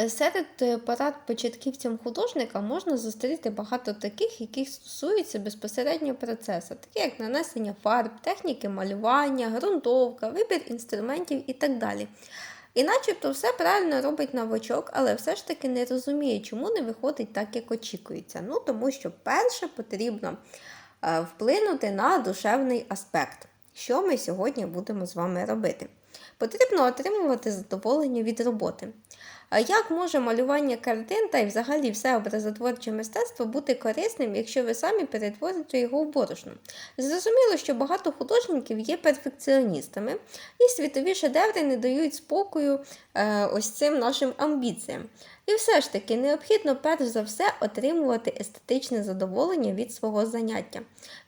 Е, Серед е, порад початківцям художника можна зустріти багато таких, які стосуються безпосередньо процесу, такі як нанесення фарб, техніки малювання, ґрунтовка, вибір інструментів і так далі. І начебто все правильно робить новачок, але все ж таки не розуміє, чому не виходить так, як очікується. Ну тому що перше потрібно е, вплинути на душевний аспект, що ми сьогодні будемо з вами робити. Потрібно отримувати задоволення від роботи. Як може малювання картин та й взагалі все образотворче мистецтво бути корисним, якщо ви самі перетворите його в борошно? Зрозуміло, що багато художників є перфекціоністами, і світові шедеври не дають спокою е, ось цим нашим амбіціям. І все ж таки необхідно перш за все отримувати естетичне задоволення від свого заняття.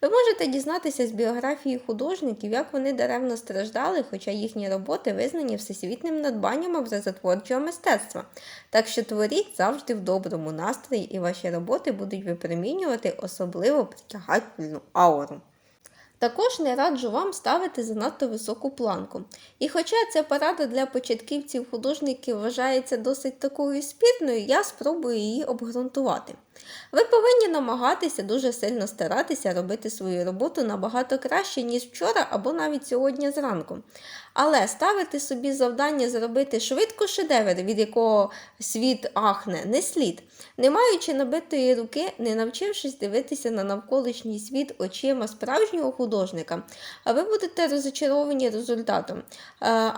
Ви можете дізнатися з біографії художників, як вони даремно страждали, хоча їхні роботи визнані всесвітнім надбанням образотворчого мистецтва. Так що творіть завжди в доброму настрої, і ваші роботи будуть випромінювати особливо притягательну ауру. Також не раджу вам ставити занадто високу планку. І хоча ця порада для початківців художників вважається досить такою спірною, я спробую її обґрунтувати. Ви повинні намагатися дуже сильно старатися робити свою роботу набагато краще, ніж вчора або навіть сьогодні зранку. Але ставити собі завдання зробити швидко шедевр, від якого світ ахне, не слід. Не маючи набитої руки, не навчившись дивитися на навколишній світ очима справжнього художника, ви будете розочаровані результатом. Е,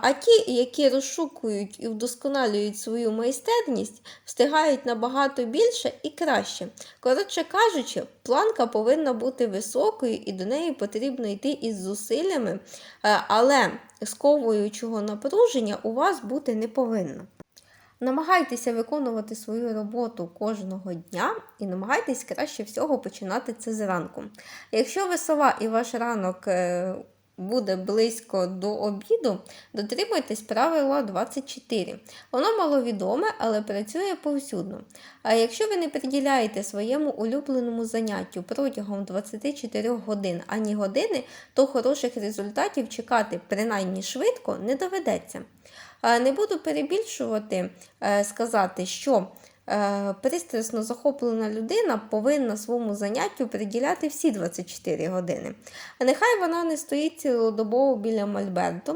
А ті, які розшукують і вдосконалюють свою майстерність, встигають набагато більше і краще. Коротше кажучи, планка повинна бути високою і до неї потрібно йти із зусиллями, е, але сковуючого напруження у вас бути не повинно. Намагайтеся виконувати свою роботу кожного дня і намагайтесь краще всього починати це зранку. Якщо ви сова і ваш ранок е, буде близько до обіду, дотримуйтесь правила 24. Воно маловідоме, але працює повсюдно. А якщо ви не приділяєте своєму улюбленому заняттю протягом 24 годин ані години, то хороших результатів чекати принаймні швидко не доведеться. Не буду перебільшувати, е, сказати, що пристрасно захоплена людина повинна своєму заняттю приділяти всі 24 години. А Нехай вона не стоїть цілодобово біля мольберту,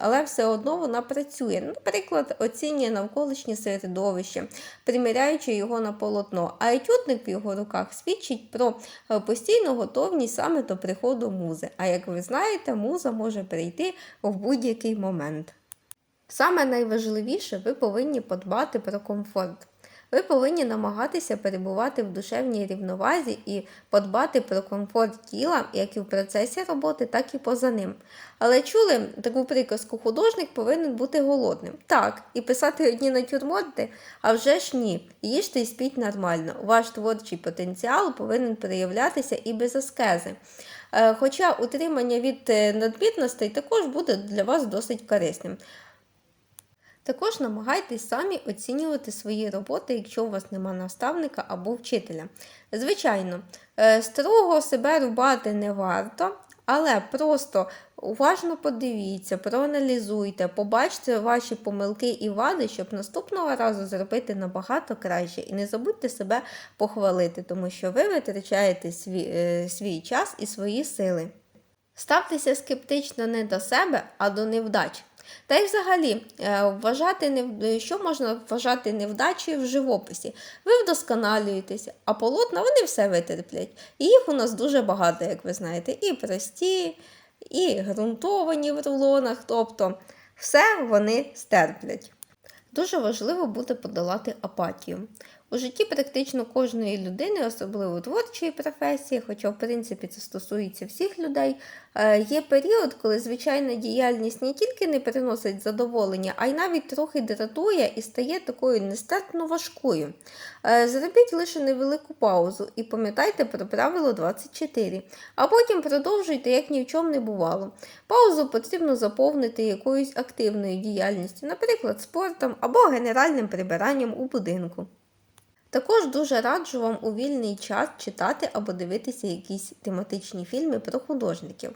але все одно вона працює. Наприклад, оцінює навколишнє середовище, приміряючи його на полотно. А етюдник в його руках свідчить про е, постійну готовність саме до приходу музи. А як ви знаєте, муза може прийти в будь-який момент. Саме найважливіше, ви повинні подбати про комфорт. Ви повинні намагатися перебувати в душевній рівновазі і подбати про комфорт тіла як і в процесі роботи, так і поза ним. Але чули таку приказку, художник повинен бути голодним. Так, і писати одні натюрморти, а вже ж ні. Їжте і спіть нормально. Ваш творчий потенціал повинен проявлятися і без аскези. Е, Хоча утримання від е, надмірностей також буде для вас досить корисним. Також намагайтесь самі оцінювати свої роботи, якщо у вас нема наставника або вчителя. Звичайно, е, строго себе рубати не варто, але просто уважно подивіться, проаналізуйте, побачте ваші помилки і вади, щоб наступного разу зробити набагато краще. І не забудьте себе похвалити, тому що ви витрачаєте свій, е, свій час і свої сили. Ставтеся скептично не до себе, а до невдач. Та й взагалі, е, вважати що можна вважати невдачею в живописі? Ви вдосконалюєтеся, а полотна вони все витерплять. І їх у нас дуже багато, як ви знаєте, і прості, і ґрунтовані в рулонах, тобто все вони стерплять. Дуже важливо буде подолати апатію. У житті практично кожної людини, особливо творчої професії, хоча в принципі це стосується всіх людей, е, є період, коли звичайна діяльність не тільки не приносить задоволення, а й навіть трохи дратує і стає такою нестерпно важкою. Е, Зробіть лише невелику паузу і пам'ятайте про правило 24, а потім продовжуйте, як ні в чому не бувало. Паузу потрібно заповнити якоюсь активною діяльністю, наприклад, спортом або генеральним прибиранням у будинку. Також дуже раджу вам у вільний час читати або дивитися якісь тематичні фільми про художників.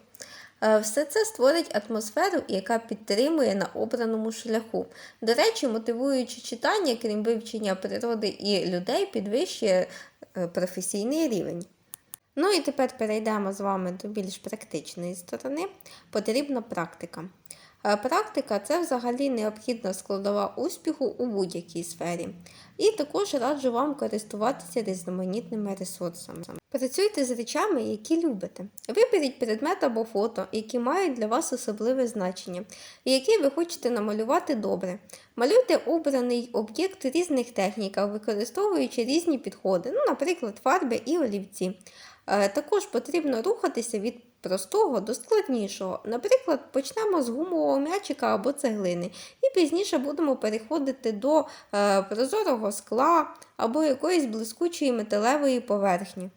Е, Все це створить атмосферу, яка підтримує на обраному шляху. До речі, мотивуючи читання, крім вивчення природи і людей, підвищує е, професійний рівень. Ну і тепер перейдемо з вами до більш практичної сторони. Потрібна практика. Е, Практика це взагалі необхідна складова успіху у будь-якій сфері. І також раджу вам користуватися різноманітними ресурсами. Працюйте з речами, які любите. Виберіть предмет або фото, які мають для вас особливе значення, і які ви хочете намалювати добре. Малюйте обраний об'єкт різних техніках, використовуючи різні підходи, ну, наприклад, фарби і олівці. Е, Також потрібно рухатися від простого до складнішого. Наприклад, почнемо з гумового м'ячика або цеглини, і пізніше будемо переходити до е, прозорого скла або якоїсь блискучої металевої поверхні.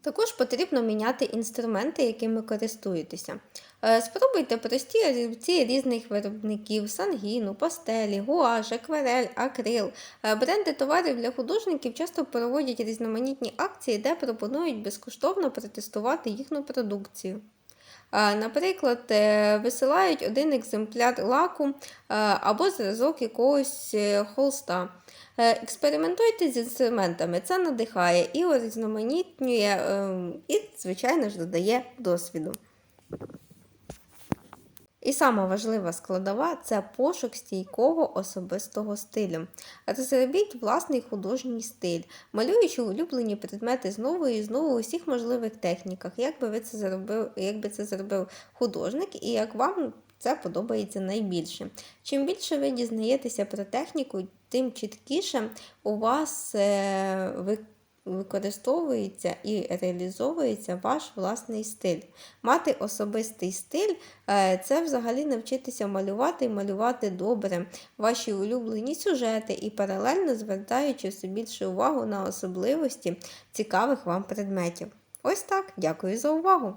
Також потрібно міняти інструменти, якими користуєтеся. Е, Спробуйте прості олівці різних виробників: сангіну, пастелі, гуаш, акварель, акрил. Е, Бренди товарів для художників часто проводять різноманітні акції, де пропонують безкоштовно протестувати їхню продукцію. Е, Наприклад, висилають один екземпляр лаку або зразок якогось холста. Експериментуйте з інструментами, це надихає і урізноманітнює, е, і, звичайно ж, додає досвіду. І сама важлива складова це пошук стійкого особистого стилю. Розробіть власний художній стиль, малюючи улюблені предмети знову і знову у всіх можливих техніках, як би ви це зробив, як це зробив художник і як вам це подобається найбільше. Чим більше ви дізнаєтеся про техніку, тим чіткіше у вас е, ви використовується і реалізовується ваш власний стиль. Мати особистий стиль е, це взагалі навчитися малювати і малювати добре ваші улюблені сюжети і паралельно звертаючи все більше увагу на особливості цікавих вам предметів. Ось так, дякую за увагу!